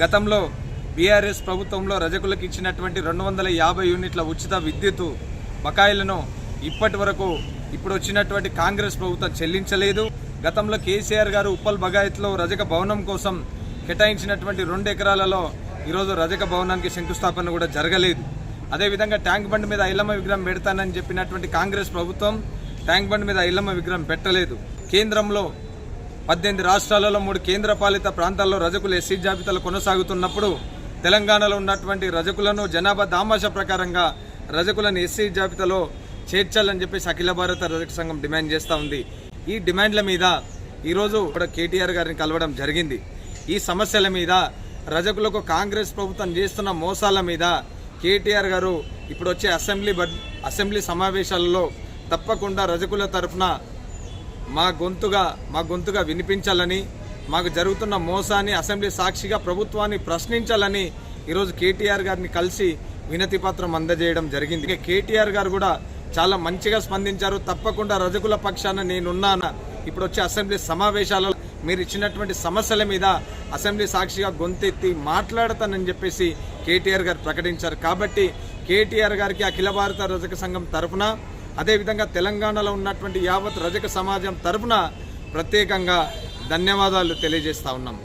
గతంలో బీఆర్ఎస్ ప్రభుత్వంలో రజకులకు ఇచ్చినటువంటి రెండు వందల యాభై యూనిట్ల ఉచిత విద్యుత్ బకాయిలను ఇప్పటి వరకు ఇప్పుడు వచ్చినటువంటి కాంగ్రెస్ ప్రభుత్వం చెల్లించలేదు. గతంలో కేసీఆర్ గారు ఉప్పల్ బగాయత్లో రజక భవనం కోసం కేటాయించినటువంటి రెండు ఎకరాలలో ఈరోజు రజక భవనానికి శంకుస్థాపన కూడా జరగలేదు. అదేవిధంగా ట్యాంక్ బండ్ మీద ఇల్లమ్మ విగ్రహం పెడతానని చెప్పినటువంటి కాంగ్రెస్ ప్రభుత్వం ట్యాంక్ బండ్ మీద ఇల్లమ్మ విగ్రహం పెట్టలేదు. కేంద్రంలో పద్దెనిమిది రాష్ట్రాలలో మూడు కేంద్రపాలిత ప్రాంతాల్లో రజకులు ఎస్సీ జాబితాలు కొనసాగుతున్నప్పుడు తెలంగాణలో ఉన్నటువంటి రజకులను జనాభా దామాష ప్రకారంగా రజకులను ఎస్సీ జాబితాలో చేర్చాలని చెప్పేసి అఖిల భారత రజక సంఘం డిమాండ్ చేస్తూ ఉంది. ఈ డిమాండ్ల మీద ఈరోజు కూడా కేటీఆర్ గారిని కలవడం జరిగింది. ఈ సమస్యల మీద రజకులకు కాంగ్రెస్ ప్రభుత్వం చేస్తున్న మోసాల మీద కేటీఆర్ గారు ఇప్పుడు వచ్చే అసెంబ్లీ అసెంబ్లీ సమావేశాలలో తప్పకుండా రజకుల తరఫున మా గొంతుగా మా గొంతుగా వినిపించాలని మాకు జరుగుతున్న మోసాన్ని అసెంబ్లీ సాక్షిగా ప్రభుత్వాన్ని ప్రశ్నించాలని ఈరోజు కేటీఆర్ గారిని కలిసి వినతి పత్రం అందజేయడం జరిగింది. కేటీఆర్ గారు కూడా చాలా మంచిగా స్పందించారు. తప్పకుండా రజకుల పక్షాన నేనున్నాను. ఇప్పుడు వచ్చే అసెంబ్లీ సమావేశాలలో మీరు ఇచ్చినటువంటి సమస్యల మీద అసెంబ్లీ సాక్షిగా గొంతెత్తి మాట్లాడతానని చెప్పేసి కేటీఆర్ గారు ప్రకటించారు. కాబట్టి కేటీఆర్ గారికి అఖిల భారత రజక సంఘం తరఫున అదేవిధంగా తెలంగాణలో ఉన్నటువంటి యావత్ రజక సమాజం తరఫున ప్రత్యేకంగా ధన్యవాదాలు తెలియజేస్తా ఉన్నాం.